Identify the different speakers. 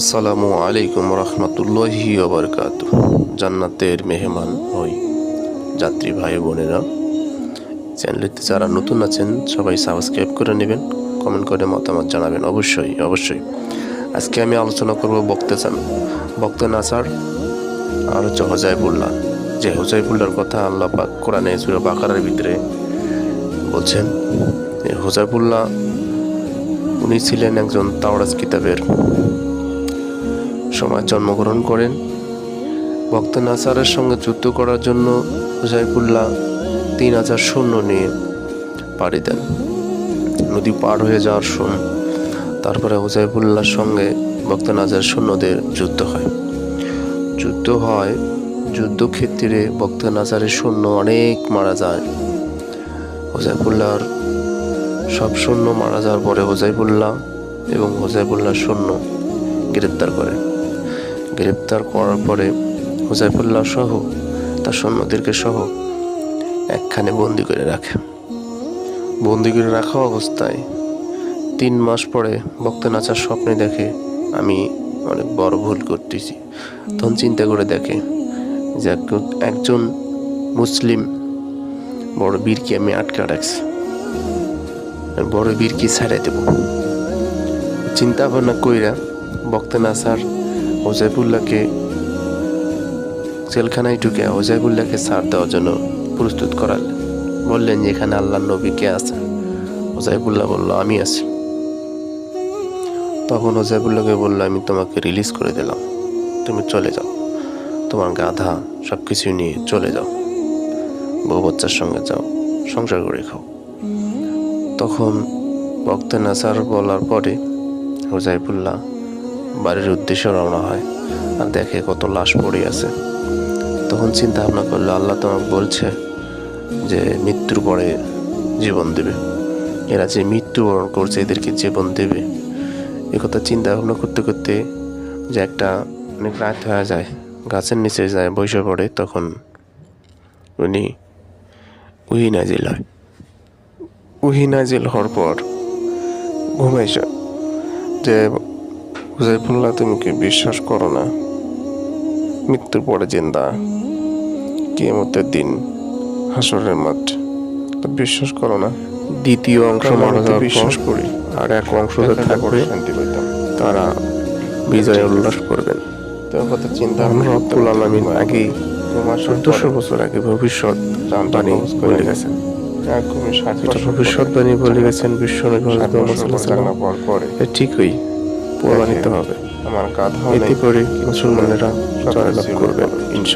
Speaker 1: আসসালামু আলাইকুম রহমতুল্লাহি ওবরকাত জান্নাতের মেহমান হই যাত্রী ভাই বোনেরা। চ্যানেলটিতে যারা নতুন আছেন, সবাই সাবস্ক্রাইব করে নেবেন, কমেন্ট করে মতামত জানাবেন। অবশ্যই অবশ্যই। আজকে আমি আলোচনা করব বক্তে বক্তে নাচার আর হচ্ছে হজাইবুল্লাহ। যে হজাইবুল্লাহর কথা আল্লাহ পাক কোরআনে সুরা বাকারের ভিতরে বলছেন হজাইবুল্লাহ উনি ছিলেন একজন তাওরাজ কিতাবের সময় জন্মগ্রহণ করেন। ভক্ত নাসারের সঙ্গে যুদ্ধ করার জন্য হুজাইফুল্লাহ তিন হাজার সৈন্য নিয়ে পাড়ি দেন। নদী পার হয়ে যাওয়ার সময় তারপরে হুজাইফুল্লাহর সঙ্গে ভক্ত নাজার সৈন্যদের যুদ্ধ হয়। যুদ্ধ হয়, যুদ্ধক্ষেত্রে ভক্ত নাজারের সৈন্য অনেক মারা যায়। হোজাইফুল্লাহর সব সৈন্য মারা যাওয়ার পরে হোজাইফুল্লাহ এবং হোজাইফুল্লাহর সৈন্য গ্রেপ্তার করে। গ্রেপ্তার করার পরে হুজাইফুল্লাহ সহ তার সৈন্যদেরকে সহ একখানে বন্দি করে রাখে। বন্দি করে রাখা অবস্থায় তিন মাস পরে ভক্ত নাচার স্বপ্নে দেখে, আমি অনেক বড় ভুল করতেছি। তখন চিন্তা করে দেখে যে একজন মুসলিম বড় বীরকে আমি আটকা রাখছি। বড় বীরকে ছাড়াই দেব। চিন্তা ভাবনা কইরা বক্তে নাসার ওজাইবুল্লাহকে জেলখানায় ঢুকে ওজাইবুল্লাহকে ছাড় দেওয়ার জন্য প্রস্তুত করালেন বললেন যে, এখানে আল্লাহ নবী কে আছে? ওজাইবুল্লাহ বলল, আমি আছি। তখন ওজাইবুল্লাহকে বলল, আমি তোমাকে রিলিজ করে দিলাম। তুমি চলে যাও। তোমার গাধা সব কিছু নিয়ে চলে যাও। বউ বাচ্চার সঙ্গে যাও। সংসার করে খাও। তখন বক্তে নাসার বলার পরে হোজাইবুল্লাহ বাড়ির উদ্দেশ্যে রওনা হয় আর দেখে কত লাশ পড়ে আছে। তখন চিন্তা ভাবনা করল, আল্লাহ তোমাকে বলছে যে মৃত্যুর পরে জীবন দেবে। এরা যে মৃত্যুবরণ করছে, এদেরকে জীবন দেবে। এ কথা চিন্তা ভাবনা করতে করতে যে একটা অনেক রাত হয়ে যায়, গাছের নিচে যায়, বসে পড়ে, তখন উনি উহি নাজিল হয়। উহি নাজিল হওয়ার পর ঘুমাইছে যে হুজাইফুল্লাহ তুমি কি বিশ্বাস করো না? মৃত্যুর পরে জিন্দা। কিয়ামতের দিন হাসরের মাঠ। তো বিশ্বাস করো না? দ্বিতীয় অংশ মারা বিশ্বাস করি। আর এক অংশ থাকবে তারা বিজয় উল্লাস করবেন। তো কথা চিন্তা ভাবনা রব্বুল আলমিন আগেই চোদ্দশো বছর আগে ভবিষ্যৎ বাণী বলে গেছেন। এটা ভবিষ্যৎবাণী বলে গেছেন বিশ্ব পরে ঠিকই। প্রমাণিত হবে। আমার কাঁধা এতে করে মুসলমানেরা জয়লাভ করবেন